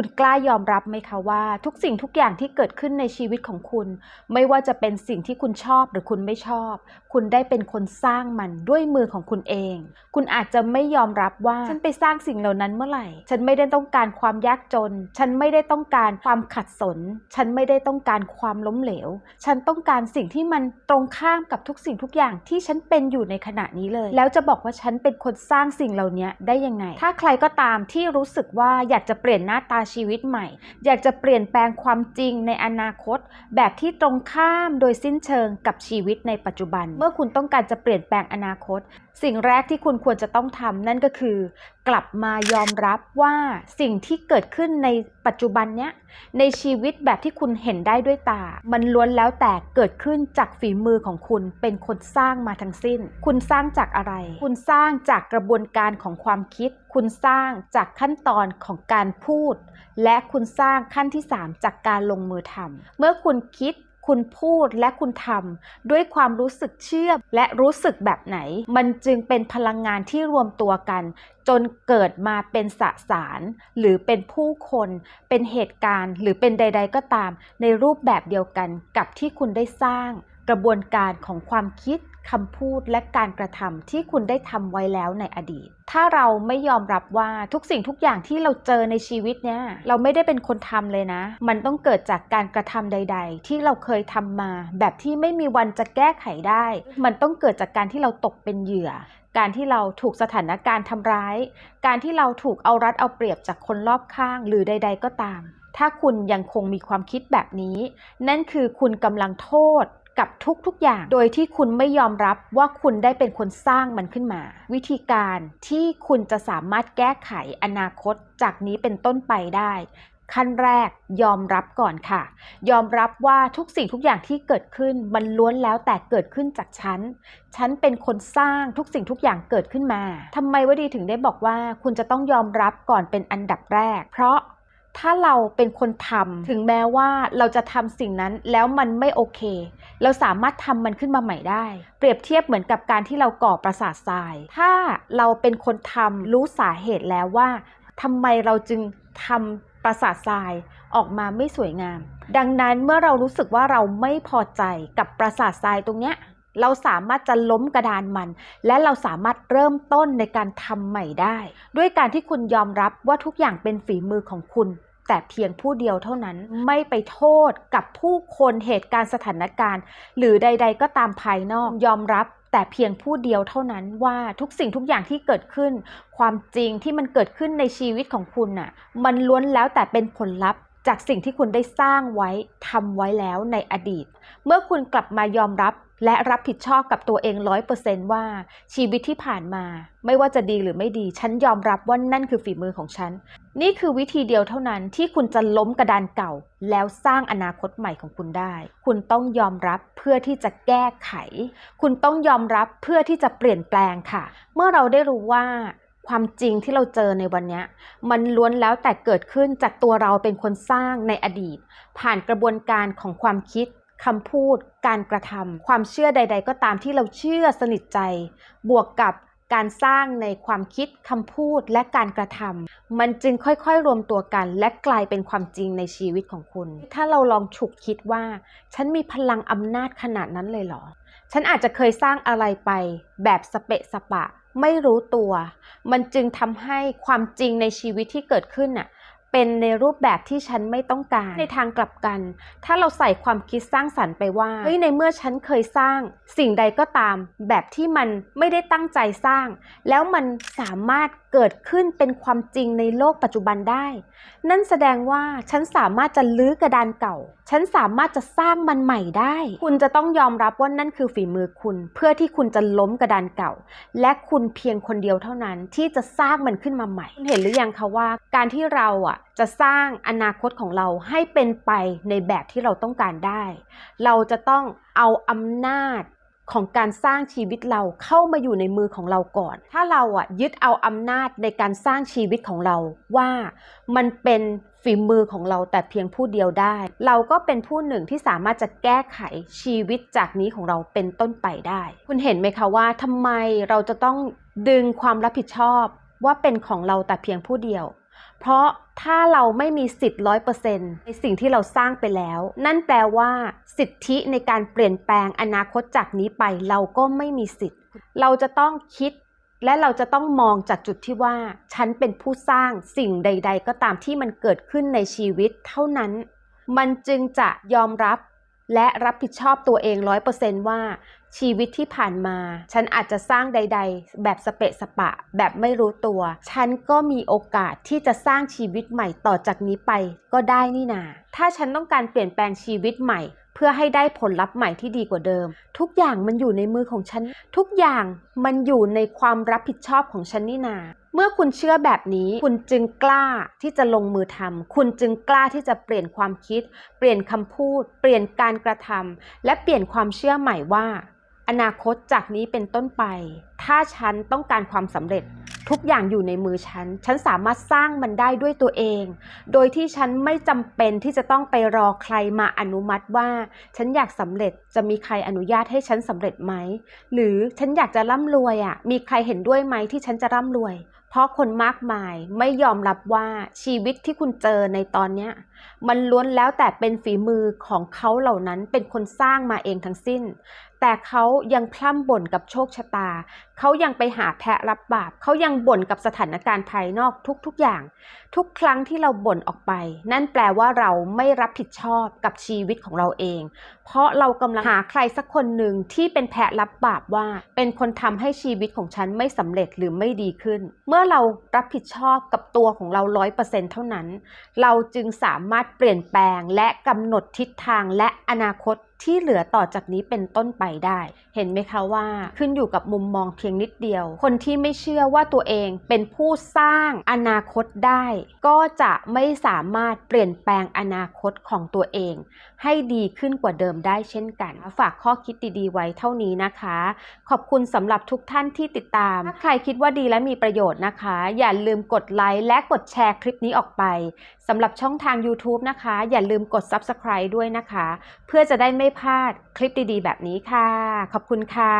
คุณกล้ายอมรับไหมคะว่า ทุกสิ่งทุกอย่างที่เกิดขึ้นในชีวิตของคุณ ไม่ว่าจะเป็นสิ่งที่คุณชอบหรือคุณไม่ชอบ คุณได้เป็นคนสร้างมันด้วยมือของคุณเอง คุณอาจจะไม่ยอมรับว่าฉันไปสร้างสิ่งเหล่านั้นเมื่อไหร่ ฉันไม่ได้ต้องการความยากจน ฉันไม่ได้ต้องการความขัดสน ฉันไม่ได้ต้องการความล้มเหลว ฉันต้องการสิ่งที่มันตรงข้ามกับทุกสิ่งทุกอย่างที่ฉันเป็นอยู่ในขณะนี้เลย แล้วจะบอกว่าฉันเป็นคนสร้างสิ่งเหล่านี้ได้ยังไง ถ้าใครก็ตามที่รู้สึกว่าอยากจะเปลี่ยนหน้าตาชีวิตใหม่ อยากจะเปลี่ยนแปลงความจริงในอนาคต แบบที่ตรงข้ามโดยสิ้นเชิงกับชีวิตในปัจจุบัน เมื่อคุณต้องการจะเปลี่ยนแปลงอนาคต สิ่งแรกที่คุณควรจะต้องทำนั่นก็คือ กลับมายอมรับว่าสิ่งที่เกิดขึ้นในปัจจุบันเนี้ยในชีวิตแบบที่คุณเห็นได้ด้วยตา มันล้วนแล้วแต่เกิดขึ้นจากฝีมือของคุณเป็นคนสร้างมาทั้งสิ้น คุณสร้างจากอะไร คุณสร้างจากกระบวนการของความคิด คุณสร้างจากขั้นตอนของการพูด และคุณสร้างขั้นที่ 3 จากการลงมือทำเมื่อคุณคิด คุณพูดและคุณทำด้วยความรู้สึกเชื่อและรู้สึกแบบไหน มันจึงเป็นพลังงานที่รวมตัวกัน จนเกิดมาเป็นสสาร หรือเป็นผู้คน เป็นเหตุการณ์ หรือเป็นใด ๆ ก็ตาม ในรูปแบบเดียวกันกับที่คุณได้สร้างกระบวนการของความคิด คำพูดและการกระทำที่คุณได้ทำไว้แล้วในอดีต ถ้าเราไม่ยอมรับว่าทุกสิ่งทุกอย่างที่เราเจอในชีวิตเนี่ยเราไม่ได้เป็นคนทำเลยนะ มันต้องเกิดจากการกระทำใด ๆ ที่เราเคยทำมา แบบที่ไม่มีวันจะแก้ไขได้ มันต้องเกิดจากการที่เราตกเป็นเหยื่อ การที่เราถูกสถานการณ์ทำร้าย การที่เราถูกเอารัดเอาเปรียบจากคนรอบข้างหรือใด ๆ ก็ตามถ้าคุณยังคงมีความคิดแบบนี้ นั่นคือคุณกำลังโทษ กับทุกๆอย่าง โดยที่คุณไม่ยอมรับว่าคุณได้เป็นคนสร้างมันขึ้นมา วิธีการที่คุณจะสามารถแก้ไขอนาคตจากนี้เป็นต้นไปได้ ขั้นแรกยอมรับก่อนค่ะ ยอมรับว่าทุกสิ่งทุกอย่างที่เกิดขึ้นมันล้วนแล้วแต่เกิดขึ้นจากฉัน ฉันเป็นคนสร้างทุกสิ่งทุกอย่างเกิดขึ้นมาทำไมวดีถึงได้บอกว่า คุณจะต้องยอมรับก่อนเป็นอันดับแรก เพราะ ถ้าเราเป็นคนทำถึงแม้ว่าเราจะทำสิ่งนั้นแล้วมันไม่โอเค เราสามารถทำมันขึ้นมาใหม่ได้ เปรียบเทียบเหมือนกับการที่เราก่อประสาททราย ถ้าเราเป็นคนทำรู้สาเหตุแล้วว่าทำไมเราจึงทำประสาททรายออกมาไม่สวยงาม ดังนั้นเมื่อเรารู้สึกว่าเราไม่พอใจกับประสาททรายตรงเนี้ยเราสามารถจะล้มกระดานมัน และเราสามารถเริ่มต้นในการทำใหม่ได้ ด้วยการที่คุณยอมรับว่าทุกอย่างเป็นฝีมือของคุณ แต่เพียงผู้เดียวเท่านั้นไม่ไปโทษกับผู้คนเหตุการณ์สถานการณ์ หรือใด ๆ ก็ตามภายนอกยอมรับแต่เพียงผู้เดียวเท่านั้นว่าทุกสิ่งทุกอย่างที่เกิดขึ้น ความจริงที่มันเกิดขึ้นในชีวิตของคุณน่ะ มันล้วนแล้วแต่เป็นผลลัพธ์ จากสิ่งที่คุณได้สร้างไว้ทำไว้แล้วในอดีต เมื่อคุณกลับมายอมรับ และรับผิดชอบกับตัวเองร้อยเปอร์เซนต์ว่าชีวิตที่ผ่านมา ไม่ว่าจะดีหรือไม่ดี ฉันยอมรับว่านั่นคือฝีมือของฉัน นี่คือวิธีเดียวเท่านั้นที่คุณจะล้มกระดานเก่า แล้วสร้างอนาคตใหม่ของคุณได้ คุณต้องยอมรับเพื่อที่จะแก้ไข คุณต้องยอมรับเพื่อที่จะเปลี่ยนแปลงค่ะ เมื่อเราได้รู้ว่าความจริงที่เราเจอในวันนี้มันล้วนแล้วแต่เกิดขึ้นจากตัวเราเป็นคนสร้างในอดีต ผ่านกระบวนการของความคิด คำพูด การกระทำความเชื่อใด ๆ ก็ตามที่เราเชื่อสนิทใจ บวกกับการสร้างในความคิดคำพูดและการกระทำมันจึงค่อยๆ รวมตัวกัน และกลายเป็นความจริงในชีวิตของคุณ ถ้าเราลองฉุกคิดว่า ฉันมีพลังอำนาจขนาดนั้นเลยเหรอ ฉันอาจจะเคยสร้างอะไรไป แบบสเปะสปะ ไม่รู้ตัว มันจึงทำให้ความจริงในชีวิตที่เกิดขึ้นน่ะ เป็นในรูปแบบที่ฉันไม่ต้องการในทางกลับกัน ถ้าเราใส่ความคิดสร้างสรรค์ไปว่าเฮ้ยในเมื่อฉันเคยสร้าง สิ่งใดก็ตาม แบบที่มันไม่ได้ตั้งใจสร้าง แล้วมันสามารถเกิดขึ้นเป็นความจริงในโลกปัจจุบันได้ นั่นแสดงว่าฉันสามารถจะลื้อกระดานเก่า ฉันสามารถจะสร้างมันใหม่ได้ คุณจะต้องยอมรับว่านั่นคือฝีมือคุณ เพื่อที่คุณจะล้มกระดานเก่า และคุณเพียงคนเดียวเท่านั้นที่จะสร้างมันขึ้นมาใหม่คุณเห็นหรือยังคะว่า การที่เราอะจะสร้างอนาคตของเราให้เป็นไปในแบบที่เราต้องการได้ เราจะต้องเอาอำนาจ ของการสร้างชีวิตเราเข้ามาอยู่ในมือของเราก่อน ถ้าเราอะยึดเอาอำนาจในการสร้างชีวิตของเราว่ามันเป็นฝีมือของเราแต่เพียงผู้เดียวได้ เราก็เป็นผู้หนึ่งที่สามารถจะแก้ไขชีวิตจากนี้ของเราเป็นต้นไปได้ คุณเห็นไหมคะว่าทำไมเราจะต้องดึงความรับผิดชอบว่าเป็นของเราแต่เพียงผู้เดียว เพราะถ้าเราไม่มีสิทธิ์ร้อยเปอร์เซ็นในสิ่งที่เราสร้างไปแล้ว นั่นแปลว่าสิทธิในการเปลี่ยนแปลงอนาคตจากนี้ไปเราก็ไม่มีสิทธิ์ เราจะต้องคิดและเราจะต้องมองจากจุดที่ว่า ฉันเป็นผู้สร้างสิ่งใด ๆ ก็ตามที่มันเกิดขึ้นในชีวิตเท่านั้น มันจึงจะยอมรับและรับผิดชอบตัวเองร้อยเปอร์เซนต์ว่า ชีวิตที่ผ่านมา ฉันอาจจะสร้างใด ๆ แบบสเปะสปะ แบบไม่รู้ตัว ฉันก็มีโอกาสที่จะสร้างชีวิตใหม่ต่อจากนี้ไปก็ได้นี่นา ถ้าฉันต้องการเปลี่ยนแปลงชีวิตใหม่ เพื่อให้ได้ผลลัพธ์ใหม่ที่ดีกว่าเดิม ทุกอย่างมันอยู่ในมือของฉัน ทุกอย่างมันอยู่ในความรับผิดชอบของฉันนี่นาเมื่อคุณเชื่อแบบนี้คุณจึงกล้าที่จะลงมือทำคุณจึงกล้าที่จะเปลี่ยนความคิด เปลี่ยนคำพูด เปลี่ยนการกระทำและเปลี่ยนความเชื่อใหม่ว่า อนาคตจากนี้เป็นต้นไป ถ้าฉันต้องการความสำเร็จ ทุกอย่างอยู่ในมือฉัน ฉันสามารถสร้างมันได้ด้วยตัวเอง โดยที่ฉันไม่จำเป็นที่จะต้องไปรอใครมาอนุมัติว่า ฉันอยากสำเร็จจะมีใครอนุญาตให้ฉันสำเร็จไหม หรือฉันอยากจะร่ำรวยอะ มีใครเห็นด้วยไหมที่ฉันจะร่ำรวย เพราะคนมากมายไม่ยอมรับว่าชีวิตที่คุณเจอในตอนเนี้ยมันล้วนแล้วแต่เป็นฝีมือของเขาเหล่านั้นเป็นคนสร้างมาเองทั้งสิ้น แต่เขายังพร่ำบ่นกับโชคชะตา เขายังไปหาแพะรับบาป เขายังบ่นกับสถานการณ์ภายนอกทุกๆอย่าง ทุกครั้งที่เราบ่นออกไป นั่นแปลว่าเราไม่รับผิดชอบกับชีวิตของเราเอง เพราะเรากำลังหาใครสักคนหนึ่งที่เป็นแพะรับบาปว่า เป็นคนทำให้ชีวิตของฉันไม่สำเร็จหรือไม่ดีขึ้น เมื่อเรารับผิดชอบกับตัวของเราร้อยเปอร์เซ็นต์เท่านั้น เราจึงสามารถเปลี่ยนแปลงและกำหนดทิศทางและอนาคต ที่เหลือต่อจากนี้เป็นต้นไปได้ เห็นไหมคะว่าขึ้นอยู่กับมุมมองเพียงนิดเดียว คนที่ไม่เชื่อว่าตัวเองเป็นผู้สร้างอนาคตได้ ก็จะไม่สามารถเปลี่ยนแปลงอนาคตของตัวเอง ให้ดีขึ้นกว่าเดิมได้เช่นกัน ฝากข้อคิดดีๆ ไว้เท่านี้นะคะ ขอบคุณสำหรับทุกท่านที่ติดตาม ถ้าใครคิดว่าดีและมีประโยชน์นะคะ อย่าลืมกดไลค์และกดแชร์คลิปนี้ออกไป สำหรับช่องทาง YouTube นะคะ อย่าลืมกด Subscribe ด้วยนะคะ เพื่อจะได้ไม่พลาดคลิปดีๆ แบบนี้ค่ะ ขอบคุณค่ะ